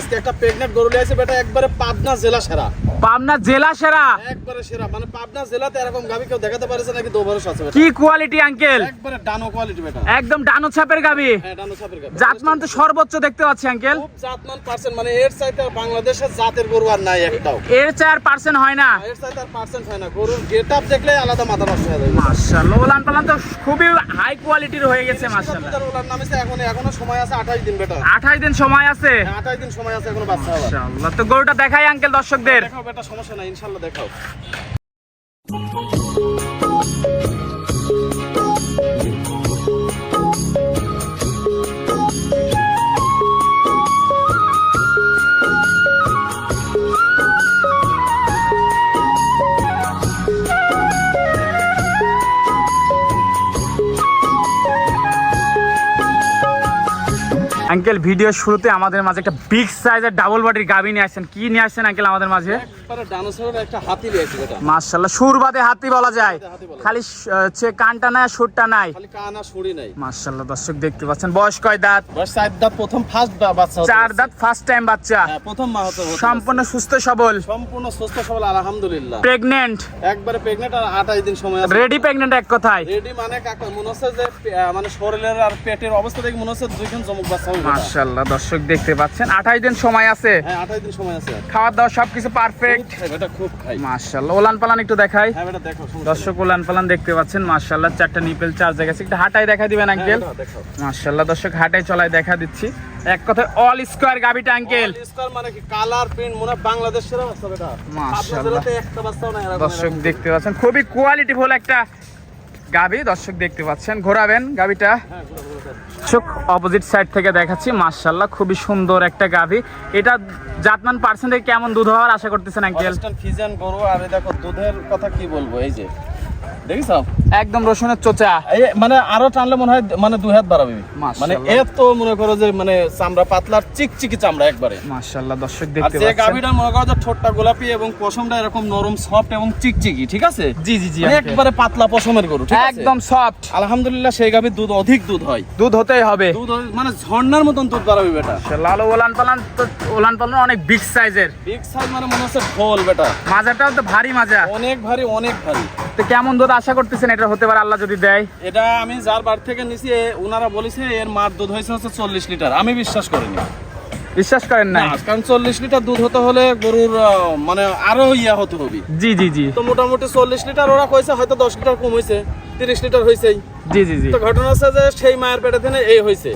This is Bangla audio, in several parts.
আজকে একটা প্রেগনেন্ট গরু লিয়েছে বেটা একবারে পাবনা জেলা সেরা। পাবনা জেলা সেরা। একবারে সেরা। মানে পাবনা জেলাতে এরকম গাবি কেউ দেখাতে পারেছে নাকি? দু আছে কি কোয়ালিটি আঙ্কেল একবারে ডানো কোয়ালিটি বেটা। একদম ডানো ছাপের গাবি হ্যাঁ ডানো সাপের গাবি জাতমান তো সর্বোচ্চ দেখতে পাচ্ছি আঙ্কেল খুব জাতমান পার্সেন্ট মানে এর চাইতে বাংলাদেশের জাতের গরু আর নাই একটাও। এর চার পার্সেন্ট হয় না। এর চাইতে আর পার্সেন্ট হয় না। গরুর দেখলে আলাদা মাথা নষ্ট হয়ে যাবে মাশাআল্লাহ ওলান পালান তো খুবই হাই কোয়ালিটির হয়ে গেছে মাশাআল্লাহ। ওলার নামে এখন এখনও সময় আছে আঠাশ দিন বেটা। আঠাশ দিন সময় আছে। আঠাশ দিন সময় আছে এখনও বাচ্চা হওয়ার। মাশাআল্লাহ। তো গরুটা দেখাই আঙ্কেল দর্শকদের। বেটা সমস্যা নাই ইনশাল্লাহ দেখাও। আঙ্কেল ভিডিও শুরুতে আমাদের মাঝে একটা বিগ সাইজের ডাবল বডির গাবি নিয়ে আসছেন। কি নিয়ে আসছেন আঙ্কেল আমাদের মাঝে? হাতি বলা যায়। খালি হচ্ছে কানটা নাই সুরটা নাই। দর্শক দেখতে পাচ্ছেন বয়স কয় দাঁত? চার দাঁত প্রথম ফার্স্ট বাচ্চা চার দাঁত ফার্স্ট টাইম বাচ্চা। হ্যাঁ প্রথম সম্পূর্ণ সুস্থ সবল। সম্পূর্ণ সুস্থ সবল আলহামদুলিল্লাহ। প্রেগনেন্ট একবারে প্রেগনেন্ট আর আঠাশ দিন সময় আছে। রেডি প্রেগনেন্ট এক কথায়। রেডি মানে কাকা মনে হচ্ছে যে মানে শরীরের আর পেটের অবস্থা দেখে মনে হচ্ছে দুইখান চমক বাচ্চা। মাশাআল্লাহ দর্শক দেখতে পাচ্ছেন। আঠাশ দিন সময় আছে। হ্যাঁ আঠাশ দিন সময় আছে। খাওয়া দাওয়া সবকিছু পারফেক্ট বেটা খুব খাই। মাশাআল্লাহ ওলান পালান একটু দেখাই। হ্যাঁ দেখো দর্শক ওলান পালান দেখতে পাচ্ছেন মাশাআল্লাহ চারটা নিপেল চার জায়গা আছে একটু হাঁটাই দেখা দিবেন হ্যাঁ, আঙ্কেল বেটা, মাশাআল্লাহ দর্শক হাঁটাই চলাই দেখা দিচ্ছি। এক কথায় অল স্কোয়ার গাবিটা আঙ্কেল star মানে কি কালার প্রিন্ট মনে বাংলাদেশের বাচ্চা মাশাআল্লাহ। দর্শক দেখতে পাচ্ছেন খুবই কোয়ালিটিফুল একটা গাবি, দর্শক দেখতে পাচ্ছেন, ঘোরাবেন গাবিটা। চোখ অপোজিট সাইড থেকে দেখাচ্ছি মার্শাল্লাহ খুবই সুন্দর একটা গাভি এটা জাতমান পার্সেন্টে কেমন দুধ হওয়ার আশা করতেছেন, আঙ্কেল ফিজান গরু, আর দেখো, দুধের কথা কি বলব, এই যে দেখিস একদম রসুনের চোচা। মানে আরও টানলে মনে হয় মানে দুই হাত বাড়াবে। মানে এত মনে করো যে মানে চামড়া পাতলার চিকচিকি চামড়া একবারে। মাশাআল্লাহ দর্শক দেখতে পাচ্ছেন। গাভিটা মনে করো যে ঠোঁটটা গোলাপি এবং পশমটা এরকম নরম সফট এবং চিকচিকি ঠিক আছে? জি জি জি মানে একবারে পাতলা পশমের গরু ঠিক আছে? একদম সফট আলহামদুলিল্লাহ সেই গাভির দুধ অধিক দুধ হয়। দুধ হতেই হবে। দুধ মানে ঝর্ণার মতন দুধ বাড়াবে বেটা। লাল ওলান পালান তো ওলান পালান অনেক বিগ সাইজের বিগ সাইজ মানে মনে হচ্ছে ঢোল বেটা। মাজাটাও তো ভারী মাজা অনেক ভারী অনেক ভারী। তো কেমন দুধ আশা করতেছেন এটা হতে পারে আল্লাহ যদি দেয়? এটা আমি যার বাড়ি থেকে নিছি ওনারা বলেছে এর মার দুধ হয়েছে হচ্ছে চল্লিশ লিটার। আমি বিশ্বাস করিনি। বিশ্বাস করেন না না, কারণ চল্লিশ লিটার দুধ হতে হলে গরুর মানে আরও ইয়া হতে হবে। জি জি জি। তো মোটামুটি চল্লিশ লিটার ওরা কইছে হয়তো দশ লিটার কম হয়েছে তিরিশ লিটার হয়েছেই জি জি জি। তো ঘটনা হচ্ছে যে সেই মায়ের পেটে থেকে এই হয়েছে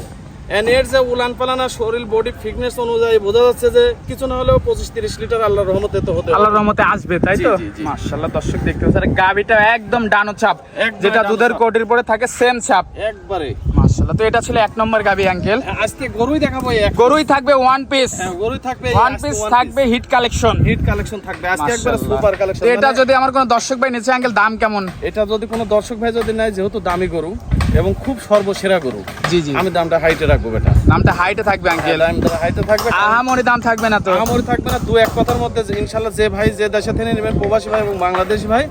এন্ড এর যে উলান পালান শরীর বডি ফিটনেস অনুযায়ী বোঝা যাচ্ছে যে কিছু না হলেও পঁচিশ তিরিশ লিটার আল্লাহর রহমতে তো হতে। আল্লাহর রহমতে আসবে তাই তো? জি। দর্শক দেখতে পাচ্ছেন গাবিটা একদম ডানো ছাপ। যেটা দুধের। কোটির পরে থাকে সেম ছাপ। একবারে। মাশাআল্লাহ তো এটা ছিল এক নম্বর গাবি আঙ্কেল আজকে গরুই দেখাবো গরুই থাকবে ওয়ান পিস হ্যাঁ, গরুই থাকবে ওয়ান পিস থাকবে হিট কালেকশন হিট কালেকশন থাকবে। আজকে একবারে সুপার কালেকশন এটা যদি আমার কোনো দর্শক ভাই নিচে আঙ্কেল দাম কেমন? এটা যদি কোনো দর্শক ভাই যদি নেয় যেহেতু দামি গরু এবং খুব সর্বসেরা গরু। জি জি। আমি দামটা হাইটে রাখব বেটা। দামটা হাইটে থাকবে আঙ্কেল দামটা হাইটে থাকবে আহামরি দাম থাকবে না তো। আমারই থাকবে না দু এক কথার মধ্যে ইনশাল্লাহ যে ভাই যে দেশে থেকে নেবেন প্রবাসী ভাই এবং বাংলাদেশি ভাই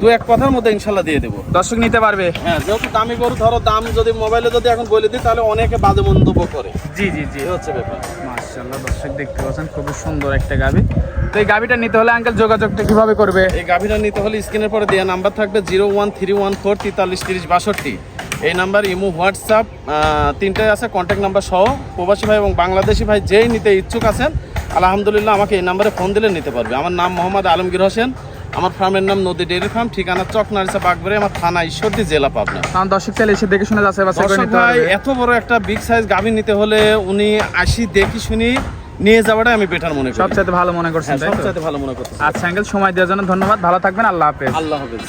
দু এক কথার মধ্যে ইনশাল্লাহ দিয়ে দেবো। দর্শক নিতে পারবে। হ্যাঁ যেহেতু দামি গরু ধরো দাম যদি মোবাইলে যদি এখন বলে দিই তাহলে অনেকে বাজে মন্তব্য করে। জি জি জি। হচ্ছে ব্যাপার। মাশাআল্লাহ দর্শক দেখতে পাচ্ছেন খুবই সুন্দর একটা গাবি। তো এই গাবিটা নিতে হলে আঙ্কেল যোগাযোগটা কীভাবে করবে? এই গাভীরা নিতে হলে স্ক্রিনের পরে দেওয়া নাম্বার থাকবে zero one three one four তেতাল্লিশ তিরিশ বাষট্টি। এই নাম্বার ইমো হোয়াটসঅ্যাপ তিনটাই আছে কন্ট্যাক্ট নাম্বার সহ। প্রবাসী ভাই এবং বাংলাদেশি ভাই যেই নিতে ইচ্ছুক আছেন আলহামদুলিল্লাহ আমাকে এই নাম্বারে ফোন দিলে নিতে পারবে। আমার নাম মোহাম্মদ আলমগীর হোসেন। আমার ফার্মের নাম নদী ডেয়ারি ফার্ম। ঠিকানা চক নারিসা বাগবাড়ি আমার থানা ঈশ্বরদী জেলা পাবনা। কারণ দর্শক চাইলে এসে দেখে শুনে যাচ্ছে ভাই এত বড় একটা বিগ সাইজ গাভী নিতে হলে উনি আসি দেখি শুনি নিয়ে যাওয়াটা আমি বেটার মনে করি। সবচেয়ে ভালো মনে করছেন হ্যাঁ সবচাইতে ভালো মনে করছি আচ্ছা আঙ্কেল সময় দেওয়ার জন্য ধন্যবাদ ভালো থাকবেন আল্লাহ হাফেজ। আল্লাহ হাফেজ।